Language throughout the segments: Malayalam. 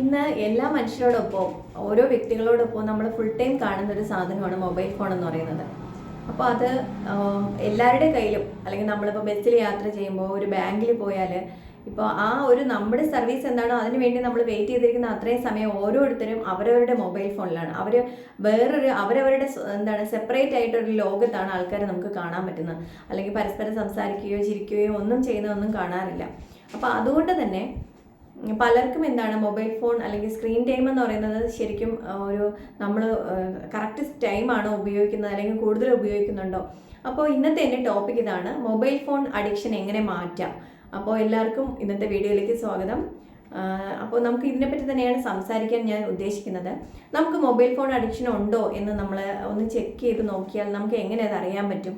ഇന്ന് എല്ലാ മനുഷ്യരോടൊപ്പം ഓരോ വ്യക്തികളോടൊപ്പം നമ്മൾ ഫുൾ ടൈം കാണുന്ന ഒരു സാധനമാണ് മൊബൈൽ ഫോൺ എന്ന് പറയുന്നത്. അപ്പോൾ അത് എല്ലാവരുടെ കയ്യിലും അല്ലെങ്കിൽ നമ്മളിപ്പോൾ ബസ്സിൽ യാത്ര ചെയ്യുമ്പോൾ ഒരു ബാങ്കിൽ പോയാൽ ഇപ്പോൾ ആ ഒരു നമ്മുടെ സർവീസ് എന്താണോ അതിന് വേണ്ടി നമ്മൾ വെയിറ്റ് ചെയ്തിരിക്കുന്ന അത്രയും സമയം ഓരോരുത്തരും അവരവരുടെ മൊബൈൽ ഫോണിലാണ് അവർ വേറൊരു അവരവരുടെ എന്താണ് സെപ്പറേറ്റ് ആയിട്ടൊരു ലോകത്താണ് ആൾക്കാരെ നമുക്ക് കാണാൻ പറ്റുന്നത്. അല്ലെങ്കിൽ പരസ്പരം സംസാരിക്കുകയോ ചിരിക്കുകയോ ഒന്നും ചെയ്യുന്നതൊന്നും കാണാറില്ല. അപ്പോൾ അതുകൊണ്ട് തന്നെ പലർക്കും എന്താണ് മൊബൈൽ ഫോൺ അല്ലെങ്കിൽ സ്ക്രീൻ ടൈം എന്ന് പറയുന്നത് ശരിക്കും ഒരു നമ്മൾ കറക്റ്റ് ടൈമാണോ ഉപയോഗിക്കുന്നത് അല്ലെങ്കിൽ കൂടുതൽ ഉപയോഗിക്കുന്നുണ്ടോ? അപ്പോൾ ഇന്നത്തെ എന്റെ ടോപ്പിക് ഇതാണ് മൊബൈൽ ഫോൺ അഡിക്ഷൻ എങ്ങനെ മാറ്റാം? അപ്പോൾ എല്ലാവർക്കും ഇന്നത്തെ വീഡിയോയിലേക്ക് സ്വാഗതം. അപ്പോൾ നമുക്ക് ഇതിനെപ്പറ്റി തന്നെയാണ് സംസാരിക്കാൻ ഞാൻ ഉദ്ദേശിക്കുന്നത്. നമുക്ക് മൊബൈൽ ഫോൺ അഡിക്ഷൻ ഉണ്ടോ എന്ന് നമ്മൾ ഒന്ന് ചെക്ക് ചെയ്ത് നോക്കിയാൽ നമുക്ക് എങ്ങനെ അത് അറിയാൻ പറ്റും?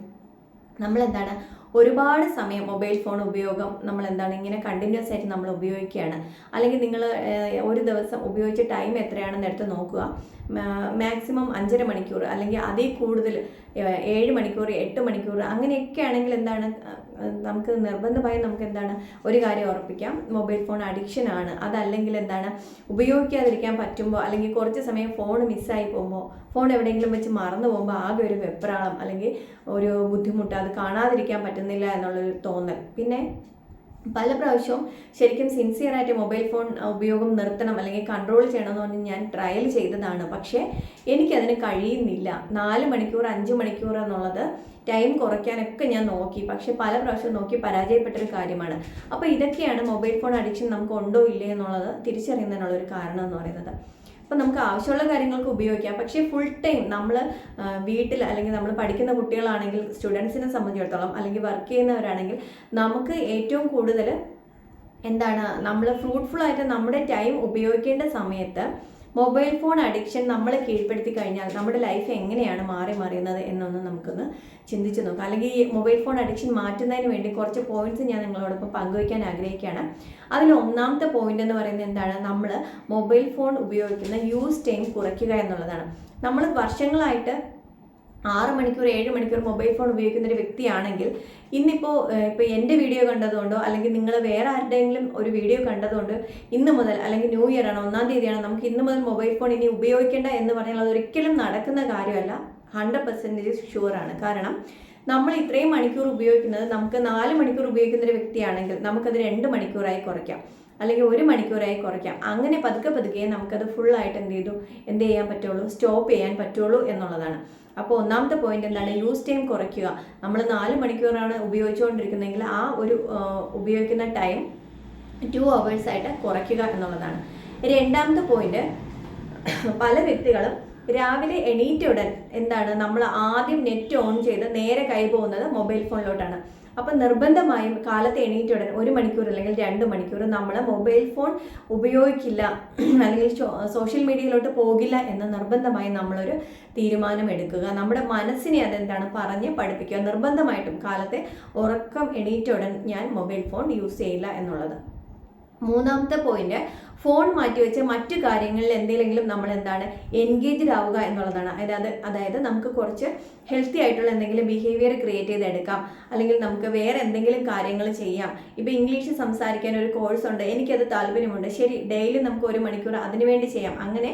നമ്മൾ എന്താണ് ഒരുപാട് സമയം മൊബൈൽ ഫോൺ ഉപയോഗം നമ്മൾ എന്താണ് ഇങ്ങനെ കണ്ടിന്യൂസ് ആയിട്ട് നമ്മൾ ഉപയോഗിക്കുകയാണ്. അല്ലെങ്കിൽ നിങ്ങൾ ഒരു ദിവസം ഉപയോഗിച്ച ടൈം എത്രയാണെന്ന് എടുത്ത് നോക്കുക. മാക്സിമം അഞ്ചര മണിക്കൂർ അല്ലെങ്കിൽ അതേ കൂടുതൽ ഏഴ് മണിക്കൂർ എട്ട് മണിക്കൂർ അങ്ങനെയൊക്കെ ആണെങ്കിൽ എന്താണ് നമുക്ക് നിർബന്ധമായും നമുക്ക് എന്താണ് ഒരു കാര്യം ഉറപ്പിക്കാം. മൊബൈൽ ഫോൺ അഡിക്ഷൻ ആണ്. അതല്ലെങ്കിൽ എന്താണ് ഉപയോഗിക്കാതിരിക്കാൻ പറ്റുമ്പോൾ അല്ലെങ്കിൽ കുറച്ച് സമയം ഫോൺ മിസ്സായി പോകുമ്പോൾ ഫോൺ എവിടെയെങ്കിലും വെച്ച് മറന്നു പോകുമ്പോൾ ആകെ ഒരു വെപ്രാളം അല്ലെങ്കിൽ ഒരു ബുദ്ധിമുട്ട് അത് കാണാതിരിക്കാൻ പറ്റുന്നില്ല എന്നുള്ളൊരു തോന്നൽ. പിന്നെ പല പ്രാവശ്യവും ശരിക്കും സിൻസിയറായിട്ട് മൊബൈൽ ഫോൺ ഉപയോഗം നിർത്തണം അല്ലെങ്കിൽ കൺട്രോൾ ചെയ്യണമെന്ന് പറഞ്ഞ് ഞാൻ ട്രയൽ ചെയ്തതാണ്. പക്ഷേ എനിക്കതിന് കഴിയുന്നില്ല. നാല് മണിക്കൂർ അഞ്ച് മണിക്കൂർ എന്നുള്ളത് ടൈം കുറയ്ക്കാനൊക്കെ ഞാൻ നോക്കി. പക്ഷേ പല പ്രാവശ്യം നോക്കി പരാജയപ്പെട്ടൊരു കാര്യമാണ്. അപ്പോൾ ഇതൊക്കെയാണ് മൊബൈൽ ഫോൺ അഡിക്ഷൻ നമുക്ക് ഉണ്ടോ ഇല്ലേ എന്നുള്ളത് തിരിച്ചറിയുന്നതിനുള്ളൊരു കാരണം എന്ന് പറയുന്നത്. അപ്പോൾ നമുക്ക് ആവശ്യമുള്ള കാര്യങ്ങൾക്ക് ഉപയോഗിക്കാം. പക്ഷേ ഫുൾ ടൈം നമ്മൾ വീട്ടിൽ അല്ലെങ്കിൽ നമ്മൾ പഠിക്കുന്ന കുട്ടികളാണെങ്കിൽ സ്റ്റുഡൻസിനെ സംബന്ധിച്ചിടത്തോളം അല്ലെങ്കിൽ വർക്ക് ചെയ്യുന്നവരാണെങ്കിൽ നമുക്ക് ഏറ്റവും കൂടുതൽ എന്താണ് നമ്മൾ ഫ്രൂട്ട്ഫുൾ ആയിട്ട് നമ്മുടെ ടൈം ഉപയോഗിക്കേണ്ട സമയത്ത് മൊബൈൽ ഫോൺ അഡിക്ഷൻ നമ്മളെ കീഴ്പ്പെടുത്തി കഴിഞ്ഞാൽ നമ്മുടെ ലൈഫ് എങ്ങനെയാണ് മാറി മറിയുന്നത് എന്നൊന്ന് നമുക്കൊന്ന് ചിന്തിച്ചു നോക്കാം. അല്ലെങ്കിൽ ഈ മൊബൈൽ ഫോൺ അഡിക്ഷൻ മാറ്റുന്നതിന് വേണ്ടി കുറച്ച് പോയിന്റ്സ് ഞാൻ നിങ്ങളോടൊപ്പം പങ്കുവയ്ക്കാൻ ആഗ്രഹിക്കുകയാണ്. അതിൽ ഒന്നാമത്തെ പോയിന്റ് എന്ന് പറയുന്നത് എന്താണ്? നമ്മൾ മൊബൈൽ ഫോൺ ഉപയോഗിക്കുന്ന യൂസ് ടൈം കുറയ്ക്കുക എന്നുള്ളതാണ്. നമ്മൾ വർഷങ്ങളായിട്ട് ആറ് മണിക്കൂർ ഏഴ് മണിക്കൂർ മൊബൈൽ ഫോൺ ഉപയോഗിക്കുന്ന ഒരു വ്യക്തിയാണെങ്കിൽ ഇന്നിപ്പോൾ ഇപ്പോൾ എന്റെ വീഡിയോ കണ്ടതുകൊണ്ടോ അല്ലെങ്കിൽ നിങ്ങൾ വേറെ ആരുടെയെങ്കിലും ഒരു വീഡിയോ കണ്ടതുകൊണ്ട് ഇന്ന് മുതൽ അല്ലെങ്കിൽ ന്യൂ ഇയർ ആണ് ഒന്നാം തീയതിയാണ് നമുക്ക് ഇന്ന് മുതൽ മൊബൈൽ ഫോൺ ഇനി ഉപയോഗിക്കേണ്ട എന്ന് പറഞ്ഞാൽ അത് ഒരിക്കലും നടക്കുന്ന കാര്യമല്ല. ഹൺഡ്രഡ് പെർസെന്റേജ് ഷുവറാണ് കാരണം നമ്മൾ ഇത്രയും മണിക്കൂർ ഉപയോഗിക്കുന്നത് നമുക്ക് നാല് മണിക്കൂർ ഉപയോഗിക്കുന്ന ഒരു വ്യക്തിയാണെങ്കിൽ നമുക്കത് രണ്ട് മണിക്കൂറായി കുറയ്ക്കാം. അല്ലെങ്കിൽ ഒരു മണിക്കൂറായി കുറയ്ക്കാം. അങ്ങനെ പതുക്കെ പതുക്കെ നമുക്കത് ഫുള്ളായിട്ട് എന്ത് ചെയ്തു? എന്ത് ചെയ്യാൻ പറ്റുള്ളൂ? സ്റ്റോപ്പ് ചെയ്യാൻ പറ്റുള്ളൂ എന്നുള്ളതാണ്. അപ്പോൾ ഒന്നാമത്തെ പോയിന്റ് എന്താണ്? യൂസ് ടൈം കുറയ്ക്കുക. നമ്മൾ നാല് മണിക്കൂറാണ് ഉപയോഗിച്ചുകൊണ്ടിരിക്കുന്നതെങ്കിൽ ആ ഒരു ഉപയോഗിക്കുന്ന ടൈം ടു ആയിട്ട് കുറയ്ക്കുക എന്നുള്ളതാണ്. രണ്ടാമത്തെ പോയിന്റ് പല വ്യക്തികളും രാവിലെ എണീറ്റ ഉടൻ എന്താണ്? നമ്മൾ ആദ്യം നെറ്റ് ഓൺ ചെയ്ത് നേരെ കൈ പോകുന്നത് മൊബൈൽ ഫോണിലോട്ടാണ് അപ്പം നിർബന്ധമായും കാലത്ത് എണീറ്റ ഉടൻ ഒരു മണിക്കൂർ അല്ലെങ്കിൽ രണ്ട് മണിക്കൂർ നമ്മൾ മൊബൈൽ ഫോൺ ഉപയോഗിക്കില്ല. അല്ലെങ്കിൽ സോഷ്യൽ മീഡിയയിലോട്ട് പോകില്ല എന്ന് നിർബന്ധമായും നമ്മളൊരു തീരുമാനം എടുക്കുക നമ്മുടെ മനസ്സിനെ അതെന്താണ് പറഞ്ഞ് പഠിപ്പിക്കുക. നിർബന്ധമായിട്ടും കാലത്തെ ഉറക്കം എണീറ്റ ഉടൻ ഞാൻ മൊബൈൽ ഫോൺ യൂസ് ചെയ്യില്ല എന്നുള്ളത്. മൂന്നാമത്തെ പോയിന്റ് ഫോൺ മാറ്റി മാറ്റിവെച്ച് മറ്റു കാര്യങ്ങളിൽ എന്തെങ്കിലും നമ്മൾ എന്താണ് എൻഗേജ്ഡ് ആവുക എന്നുള്ളതാണ്. അതായത് അതായത് നമുക്ക് കുറച്ച് ഹെൽത്തി ആയിട്ടുള്ള എന്തെങ്കിലും ബിഹേവിയർ ക്രിയേറ്റ് ചെയ്തെടുക്കാം. അല്ലെങ്കിൽ നമുക്ക് വേറെ എന്തെങ്കിലും കാര്യങ്ങൾ ചെയ്യാം. ഇപ്പോൾ ഇംഗ്ലീഷ് സംസാരിക്കാൻ ഒരു കോഴ്സ് ഉണ്ട്. എനിക്കത് താല്പര്യമുണ്ട്. ശരി ഡെയിലി നമുക്ക് ഒരു മണിക്കൂർ അതിനുവേണ്ടി ചെയ്യാം. അങ്ങനെ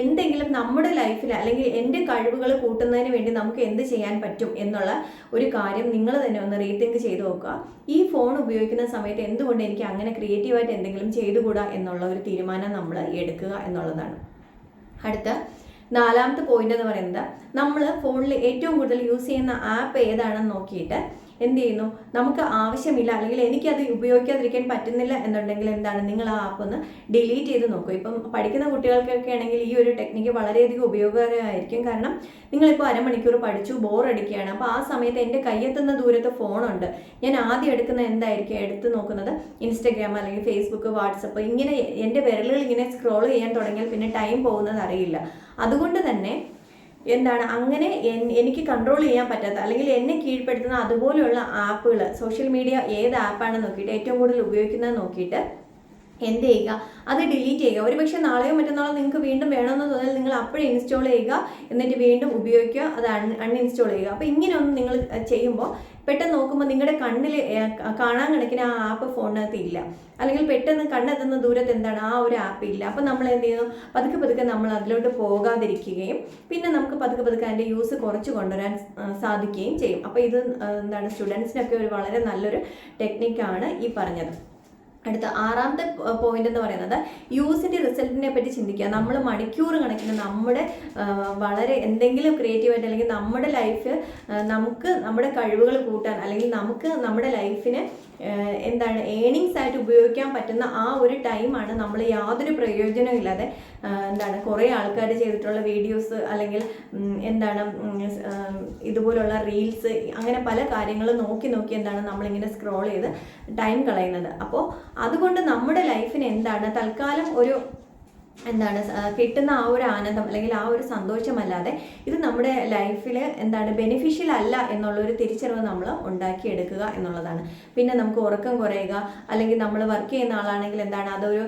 എന്തെങ്കിലും നമ്മുടെ ലൈഫിൽ അല്ലെങ്കിൽ എന്റെ കഴിവുകൾ കൂട്ടുന്നതിന് വേണ്ടി നമുക്ക് എന്ത് ചെയ്യാൻ പറ്റും എന്നുള്ള ഒരു കാര്യം നിങ്ങൾ തന്നെ ഒന്ന് റീതിങ്ക് ചെയ്ത് നോക്കുക. ഈ ഫോൺ ഉപയോഗിക്കുന്ന സമയത്ത് എന്തുകൊണ്ട് എനിക്ക് അങ്ങനെ ക്രിയേറ്റീവായിട്ട് എന്തെങ്കിലും ചെയ്തുകൂടാ എന്നുള്ള ഒരു തീരുമാനം നമ്മൾ എടുക്കുക എന്നുള്ളതാണ്. അടുത്ത നാലാമത്തെ പോയിന്റ് എന്ന് പറയുന്നത് നമ്മൾ ഫോണിൽ ഏറ്റവും കൂടുതൽ യൂസ് ചെയ്യുന്ന ആപ്പ് ഏതാണെന്ന് നോക്കിയിട്ട് എന്ത് ചെയ്യുന്നു നമുക്ക് ആവശ്യമില്ല അല്ലെങ്കിൽ എനിക്കത് ഉപയോഗിക്കാതിരിക്കാൻ പറ്റുന്നില്ല എന്നുണ്ടെങ്കിൽ എന്താണ്? നിങ്ങൾ ആ ആപ്പ് ഒന്ന് ഡിലീറ്റ് ചെയ്ത് നോക്കൂ. ഇപ്പം പഠിക്കുന്ന കുട്ടികൾക്കൊക്കെ ആണെങ്കിൽ ഈ ഒരു ടെക്നിക്ക് വളരെയധികം ഉപയോഗകരമായിരിക്കും. കാരണം നിങ്ങളിപ്പോൾ അരമണിക്കൂർ പഠിച്ചു ബോർ അടിക്കുകയാണ്. അപ്പോൾ ആ സമയത്ത് എന്റെ കയ്യെത്തുന്ന ദൂരത്ത് ഫോണുണ്ട് ഞാൻ ആദ്യം എടുക്കുന്ന എന്തായിരിക്കും എടുത്ത് നോക്കുന്നത്? ഇൻസ്റ്റഗ്രാം അല്ലെങ്കിൽ ഫേസ്ബുക്ക് വാട്സപ്പ് ഇങ്ങനെ എന്റെ വിരലുകൾ ഇങ്ങനെ സ്ക്രോൾ ചെയ്യാൻ തുടങ്ങിയാൽ പിന്നെ ടൈം പോകുന്നത് അറിയില്ല. അതുകൊണ്ട് തന്നെ എന്താണ്? അങ്ങനെ എനിക്ക് കൺട്രോൾ ചെയ്യാൻ പറ്റാത്ത അല്ലെങ്കിൽ എന്നെ കീഴ്പ്പെടുത്തുന്ന അതുപോലെയുള്ള ആപ്പുകൾ സോഷ്യൽ മീഡിയ ഏത് ആപ്പാണെന്ന് നോക്കിയിട്ട് ഏറ്റവും കൂടുതൽ ഉപയോഗിക്കുന്നത് നോക്കിയിട്ട് എന്ത് ചെയ്യുക? അത് ഡിലീറ്റ് ചെയ്യുക. ഒരു പക്ഷേ നാളെയോ മറ്റന്നാളോ നിങ്ങൾക്ക് വീണ്ടും വേണമെന്ന് തോന്നിയാൽ നിങ്ങൾ അപ്പോഴേ ഇൻസ്റ്റാൾ ചെയ്യുക. എന്നിട്ട് വീണ്ടും ഉപയോഗിക്കുക. അത് അൺ അൺഇൻസ്റ്റാൾ ചെയ്യുക. അപ്പോൾ ഇങ്ങനെയൊന്നും നിങ്ങൾ ചെയ്യുമ്പോൾ പെട്ടെന്ന് നോക്കുമ്പോൾ നിങ്ങളുടെ കണ്ണിൽ കാണാൻ കണക്കിന് ആ ആപ്പ് ഫോണിനകത്ത് ഇല്ല. അല്ലെങ്കിൽ പെട്ടെന്ന് കണ്ണെത്തുന്ന ദൂരത്ത് എന്താണ്? ആ ഒരു ആപ്പ് ഇല്ല. അപ്പോൾ നമ്മൾ എന്ത് ചെയ്യുന്നു? പതുക്കെ പതുക്കെ നമ്മൾ അതിലോട്ട് പോകാതിരിക്കുകയും പിന്നെ നമുക്ക് പതുക്കെ പതുക്കെ അതിന്റെ യൂസ് കുറച്ച് കൊണ്ടുവരാൻ സാധിക്കുകയും ചെയ്യും. അപ്പോൾ ഇത് എന്താണ്? സ്റ്റുഡൻസിനൊക്കെ ഒരു വളരെ നല്ലൊരു ടെക്നിക്കാണ് ഈ പറഞ്ഞത്. അടുത്ത ആറാമത്തെ പോയിന്റ് എന്ന് പറയുന്നത് യൂസിന്റെ റിസൾട്ടിനെ പറ്റി ചിന്തിക്കുക. നമ്മൾ മണിക്കൂർ കണക്കിന് നമ്മുടെ വളരെ എന്തെങ്കിലും ക്രിയേറ്റീവായിട്ട് അല്ലെങ്കിൽ നമ്മുടെ ലൈഫ് നമുക്ക് നമ്മുടെ കഴിവുകൾ കൂട്ടാൻ അല്ലെങ്കിൽ നമുക്ക് നമ്മുടെ ലൈഫിന് എന്താണ് ഏണിങ്സ് ആയിട്ട് ഉപയോഗിക്കാൻ പറ്റുന്ന ആ ഒരു ടൈമാണ് നമ്മൾ യാതൊരു പ്രയോജനവും ഇല്ലാതെ എന്താണ് കുറേ ആൾക്കാർ ചെയ്തിട്ടുള്ള വീഡിയോസ് അല്ലെങ്കിൽ എന്താണ് ഇതുപോലുള്ള റീൽസ് അങ്ങനെ പല കാര്യങ്ങൾ നോക്കി നോക്കി എന്താണ് നമ്മളിങ്ങനെ സ്ക്രോൾ ചെയ്ത് ടൈം കളയുന്നത്. അപ്പോൾ അതുകൊണ്ട് നമ്മുടെ ലൈഫിന് എന്താണ് തൽക്കാലം ഒരു എന്താണ് കിട്ടുന്ന ആ ഒരു ആനന്ദം അല്ലെങ്കിൽ ആ ഒരു സന്തോഷമല്ലാതെ ഇത് നമ്മുടെ ലൈഫിൽ എന്താണ് ബെനിഫിഷ്യൽ അല്ല എന്നുള്ളൊരു തിരിച്ചറിവ് നമ്മൾ ഉണ്ടാക്കിയെടുക്കുക എന്നുള്ളതാണ്. പിന്നെ നമുക്ക് ഉറക്കം കുറയുക അല്ലെങ്കിൽ നമ്മൾ വർക്ക് ചെയ്യുന്ന ആളാണെങ്കിൽ എന്താണ് അതൊരു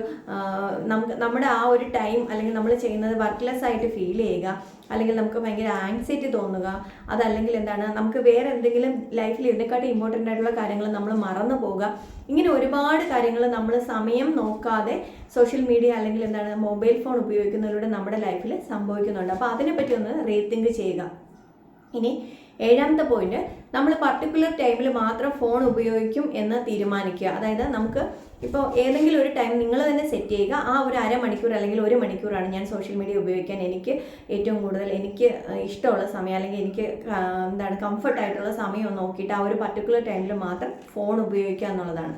നമുക്ക് നമ്മുടെ ആ ഒരു ടൈം അല്ലെങ്കിൽ നമ്മൾ ചെയ്യുന്നത് വർക്ക്ലെസ് ആയിട്ട് ഫീൽ ചെയ്യുക. അല്ലെങ്കിൽ നമുക്ക് ഭയങ്കര ആങ്സൈറ്റി തോന്നുക. അതല്ലെങ്കിൽ എന്താണ് നമുക്ക് വേറെ എന്തെങ്കിലും ലൈഫിൽ ഇതിനെക്കാട്ടും ഇമ്പോർട്ടന്റ് ആയിട്ടുള്ള കാര്യങ്ങൾ നമ്മൾ മറന്നു പോവുക. ഇങ്ങനെ ഒരുപാട് കാര്യങ്ങൾ നമ്മൾ സമയം നോക്കാതെ സോഷ്യൽ മീഡിയ അല്ലെങ്കിൽ എന്താണ് മൊബൈൽ ഫോൺ ഉപയോഗിക്കുന്നതിലൂടെ നമ്മുടെ ലൈഫിൽ സംഭവിക്കുന്നുണ്ട്. അപ്പോൾ അതിനെപ്പറ്റി ഒന്ന് റീത്തിങ്ക് ചെയ്യുക. ഇനി ഏഴാമത്തെ പോയിന്റ് നമ്മൾ പർട്ടിക്കുലർ ടൈമിൽ മാത്രം ഫോൺ ഉപയോഗിക്കും എന്ന് തീരുമാനിക്കുക. അതായത് നമുക്ക് ഇപ്പോൾ ഏതെങ്കിലും ഒരു ടൈം നിങ്ങൾ തന്നെ സെറ്റ് ചെയ്യുക. ആ ഒരു അരമണിക്കൂർ അല്ലെങ്കിൽ ഒരു മണിക്കൂറാണ് ഞാൻ സോഷ്യൽ മീഡിയ ഉപയോഗിക്കാൻ എനിക്ക് ഏറ്റവും കൂടുതൽ എനിക്ക് ഇഷ്ടമുള്ള സമയം അല്ലെങ്കിൽ എനിക്ക് എന്താണ് കംഫർട്ട് ആയിട്ടുള്ള സമയം നോക്കിയിട്ട് ആ ഒരു പർട്ടിക്കുലർ ടൈമിൽ മാത്രം ഫോൺ ഉപയോഗിക്കുക എന്നുള്ളതാണ്.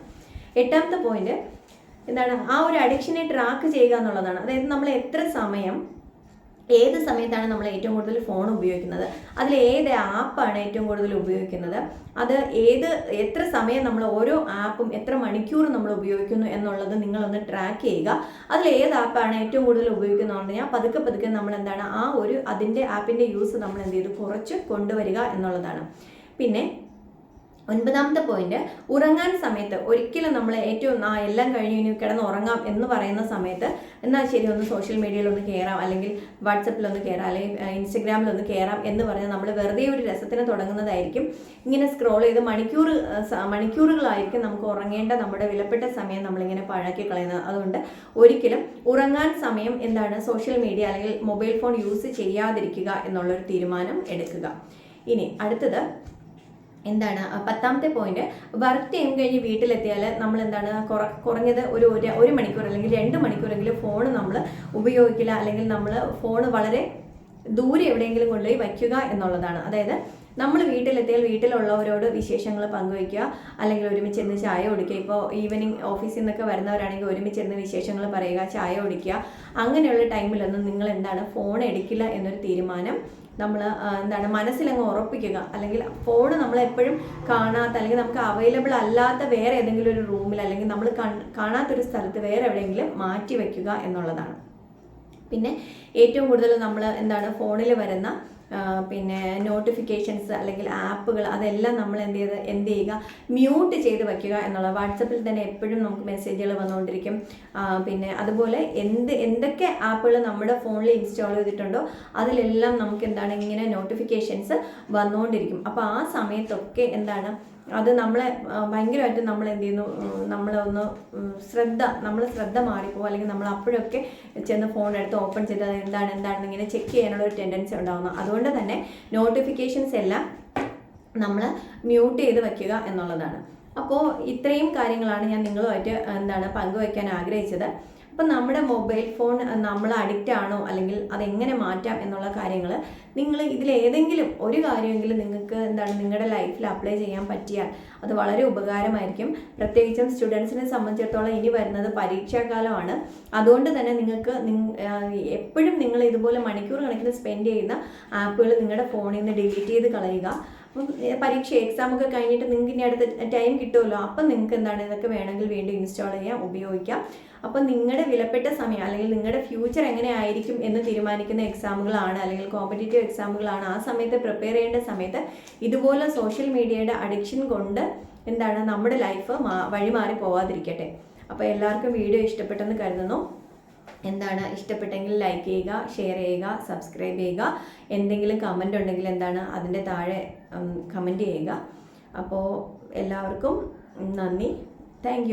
എട്ടാമത്തെ പോയിന്റ് എന്താണ്? ആ ഒരു അഡിക്ഷനെ ട്രാക്ക് ചെയ്യുക എന്നുള്ളതാണ്. അതായത് നമ്മൾ എത്ര സമയം ഏത് സമയത്താണ് നമ്മൾ ഏറ്റവും കൂടുതൽ ഫോൺ ഉപയോഗിക്കുന്നത്? അതിൽ ഏത് ആപ്പാണ് ഏറ്റവും കൂടുതൽ ഉപയോഗിക്കുന്നത്? അത് ഏത് എത്ര സമയം നമ്മൾ ഓരോ ആപ്പും എത്ര മണിക്കൂർ നമ്മൾ ഉപയോഗിക്കുന്നു എന്നുള്ളത് നിങ്ങളൊന്ന് ട്രാക്ക് ചെയ്യുക. അതിൽ ഏത് ആപ്പാണ് ഏറ്റവും കൂടുതൽ ഉപയോഗിക്കുന്നതെന്ന് ഞാൻ പതുക്കെ പതുക്കെ നമ്മൾ എന്താണ് ആ ഒരു അതിന്റെ ആപ്പിന്റെ യൂസ് നമ്മൾ എന്ത് ചെയ്തു കുറച്ച് കൊണ്ടുവരിക എന്നുള്ളതാണ്. പിന്നെ ഒൻപതാമത്തെ പോയിന്റ് ഉറങ്ങാൻ സമയത്ത് ഒരിക്കലും നമ്മൾ ഏറ്റവും ആ എല്ലാം കഴിഞ്ഞ് ഇനി കിടന്ന് ഉറങ്ങാം എന്ന് പറയുന്ന സമയത്ത് എന്നാൽ ശരി ഒന്ന് സോഷ്യൽ മീഡിയയിൽ ഒന്ന് കയറാം അല്ലെങ്കിൽ വാട്സപ്പിൽ ഒന്ന് കയറാം അല്ലെങ്കിൽ ഇൻസ്റ്റഗ്രാമിൽ ഒന്ന് കയറാം എന്ന് പറഞ്ഞാൽ നമ്മൾ വെറുതെ ഒരു രസത്തിന് തുടങ്ങുന്നതായിരിക്കും. ഇങ്ങനെ സ്ക്രോൾ ചെയ്ത് മണിക്കൂർ മണിക്കൂറുകളായിരിക്കും നമുക്ക് ഉറങ്ങേണ്ട നമ്മുടെ വിലപ്പെട്ട സമയം നമ്മളിങ്ങനെ പാഴാക്കി കളയുന്നത്. അതുകൊണ്ട് ഒരിക്കലും ഉറങ്ങാൻ സമയം എന്താണ് സോഷ്യൽ മീഡിയ അല്ലെങ്കിൽ മൊബൈൽ ഫോൺ യൂസ് ചെയ്യാതിരിക്കുക എന്നുള്ളൊരു തീരുമാനം എടുക്കുക. ഇനി അടുത്തത് എന്താണ് പത്താമത്തെ പോയിന്റ് വർക്ക് ടൈം കഴിഞ്ഞ് വീട്ടിലെത്തിയാൽ നമ്മൾ എന്താണ് കുറ കുറഞ്ഞത് ഒരു ഒരു മണിക്കൂർ അല്ലെങ്കിൽ രണ്ട് മണിക്കൂറെങ്കിലും ഫോൺ നമ്മൾ ഉപയോഗിക്കില്ല. അല്ലെങ്കിൽ നമ്മൾ ഫോൺ വളരെ ദൂരെ എവിടെയെങ്കിലും കൊണ്ടുപോയി വയ്ക്കുക എന്നുള്ളതാണ്. അതായത് നമ്മൾ വീട്ടിലെത്തിയാൽ വീട്ടിലുള്ളവരോട് വിശേഷങ്ങൾ പങ്കുവയ്ക്കുക. അല്ലെങ്കിൽ ഒരുമിച്ച് ഇരുന്ന് ചായ കുടിക്കുക. ഇപ്പോൾ ഈവനിങ് ഓഫീസിൽ നിന്നൊക്കെ വരുന്നവരാണെങ്കിൽ ഒരുമിച്ച് ഇരുന്ന് വിശേഷങ്ങൾ പറയുക ചായ കുടിക്കുക. അങ്ങനെയുള്ള ടൈമിലൊന്നും നിങ്ങൾ എന്താണ് ഫോൺ എടുക്കില്ല എന്നൊരു തീരുമാനം നമ്മൾ എന്താണ് മനസ്സിലങ്ങ് ഉറപ്പിക്കുക. അല്ലെങ്കിൽ ഫോൺ നമ്മൾ എപ്പോഴും കാണാത്ത അല്ലെങ്കിൽ നമുക്ക് അവൈലബിൾ അല്ലാത്ത വേറെ ഏതെങ്കിലും ഒരു റൂമിൽ അല്ലെങ്കിൽ നമ്മൾ കാണാത്തൊരു സ്ഥലത്ത് വേറെ എവിടെയെങ്കിലും മാറ്റി വയ്ക്കുക എന്നുള്ളതാണ്. പിന്നെ ഏറ്റവും കൂടുതൽ നമ്മൾ എന്താണ് ഫോണിൽ വരുന്ന പിന്നെ നോട്ടിഫിക്കേഷൻസ് അല്ലെങ്കിൽ ആപ്പുകൾ അതെല്ലാം നമ്മൾ എന്ത് ചെയ്ത് എന്ത് ചെയ്യുക? മ്യൂട്ട് ചെയ്ത് വയ്ക്കുക എന്നുള്ള വാട്സപ്പിൽ തന്നെ എപ്പോഴും നമുക്ക് മെസ്സേജുകൾ വന്നുകൊണ്ടിരിക്കും. പിന്നെ അതുപോലെ എന്ത് എന്തൊക്കെ ആപ്പുകൾ നമ്മുടെ ഫോണിൽ ഇൻസ്റ്റാൾ ചെയ്തിട്ടുണ്ടോ അതിലെല്ലാം നമുക്ക് എന്താണ് ഇങ്ങനെ നോട്ടിഫിക്കേഷൻസ് വന്നുകൊണ്ടിരിക്കും. അപ്പോൾ ആ സമയത്തൊക്കെ എന്താണ് അത് നമ്മളെ ഭയങ്കരമായിട്ട് നമ്മൾ എന്ത് ചെയ്യുന്നു നമ്മൾ ഒന്ന് ശ്രദ്ധ നമ്മൾ ശ്രദ്ധ മാറിപ്പോകും. അല്ലെങ്കിൽ നമ്മൾ അപ്പോഴൊക്കെ ചെന്ന് ഫോൺ എടുത്ത് ഓപ്പൺ ചെയ്ത് എന്താണ് എന്താണെന്ന് ഇങ്ങനെ ചെക്ക് ചെയ്യാനുള്ള ഒരു ടെൻഡൻസി ഉണ്ടാകുന്നു അതുകൊണ്ട് തന്നെ നോട്ടിഫിക്കേഷൻസ് എല്ലാം നമ്മൾ മ്യൂട്ട് ചെയ്ത് വയ്ക്കുക എന്നുള്ളതാണ്. അപ്പോൾ ഇത്രയും കാര്യങ്ങളാണ് ഞാൻ നിങ്ങളുമായിട്ട് എന്താണ് പങ്കുവയ്ക്കാൻ ആഗ്രഹിച്ചത്. അപ്പം നമ്മുടെ മൊബൈൽ ഫോൺ നമ്മൾ അഡിക്റ്റ് ആണോ അല്ലെങ്കിൽ അതെങ്ങനെ മാറ്റാം എന്നുള്ള കാര്യങ്ങൾ നിങ്ങൾ ഇതിലേതെങ്കിലും ഒരു കാര്യമെങ്കിലും നിങ്ങൾക്ക് എന്താണ് നിങ്ങളുടെ ലൈഫിൽ അപ്ലൈ ചെയ്യാൻ പറ്റിയാൽ അത് വളരെ ഉപകാരമായിരിക്കും. പ്രത്യേകിച്ചും സ്റ്റുഡൻസിനെ സംബന്ധിച്ചിടത്തോളം ഇനി വരുന്നത് പരീക്ഷാകാലമാണ് അതുകൊണ്ട് തന്നെ നിങ്ങൾക്ക് എപ്പോഴും നിങ്ങൾ ഇതുപോലെ മണിക്കൂർ കണക്കിന് സ്പെൻഡ് ചെയ്യുന്ന ആപ്പുകൾ നിങ്ങളുടെ ഫോണിൽ നിന്ന് ഡിലീറ്റ് ചെയ്ത് കളയുക. പരീക്ഷ എക്സാം ഒക്കെ കഴിഞ്ഞിട്ട് നിങ്ങൾക്ക് ഇനി അടുത്ത ടൈം കിട്ടുമല്ലോ. അപ്പം നിങ്ങൾക്ക് എന്താണ് ഇതൊക്കെ വേണമെങ്കിൽ വീണ്ടും ഇൻസ്റ്റാൾ ചെയ്യാം ഉപയോഗിക്കാം. അപ്പം നിങ്ങളുടെ വിലപ്പെട്ട സമയം അല്ലെങ്കിൽ നിങ്ങളുടെ ഫ്യൂച്ചർ എങ്ങനെ ആയിരിക്കും എന്ന് തീരുമാനിക്കുന്ന എക്സാമുകളാണ് അല്ലെങ്കിൽ കോമ്പറ്റേറ്റീവ് എക്സാമുകളാണ് ആ സമയത്ത് പ്രിപ്പയർ ചെയ്യേണ്ട സമയത്ത് ഇതുപോലെ സോഷ്യൽ മീഡിയയുടെ അഡിക്ഷൻ കൊണ്ട് എന്താണ് നമ്മുടെ ലൈഫ് വഴിമാറി പോവാതിരിക്കട്ടെ. അപ്പോൾ എല്ലാവർക്കും വീഡിയോ ഇഷ്ടപ്പെട്ടെന്ന് കരുതുന്നു. എന്താണ് ഇഷ്ടപ്പെട്ടെങ്കിൽ ലൈക്ക് ചെയ്യുക ഷെയർ ചെയ്യുക സബ്സ്ക്രൈബ് ചെയ്യുക. എന്തെങ്കിലും കമന്റ് ഉണ്ടെങ്കിൽ എന്താണ് അതിന്റെ താഴെ കമന്റ് ചെയ്യുക. അപ്പോൾ എല്ലാവർക്കും നന്ദി. താങ്ക്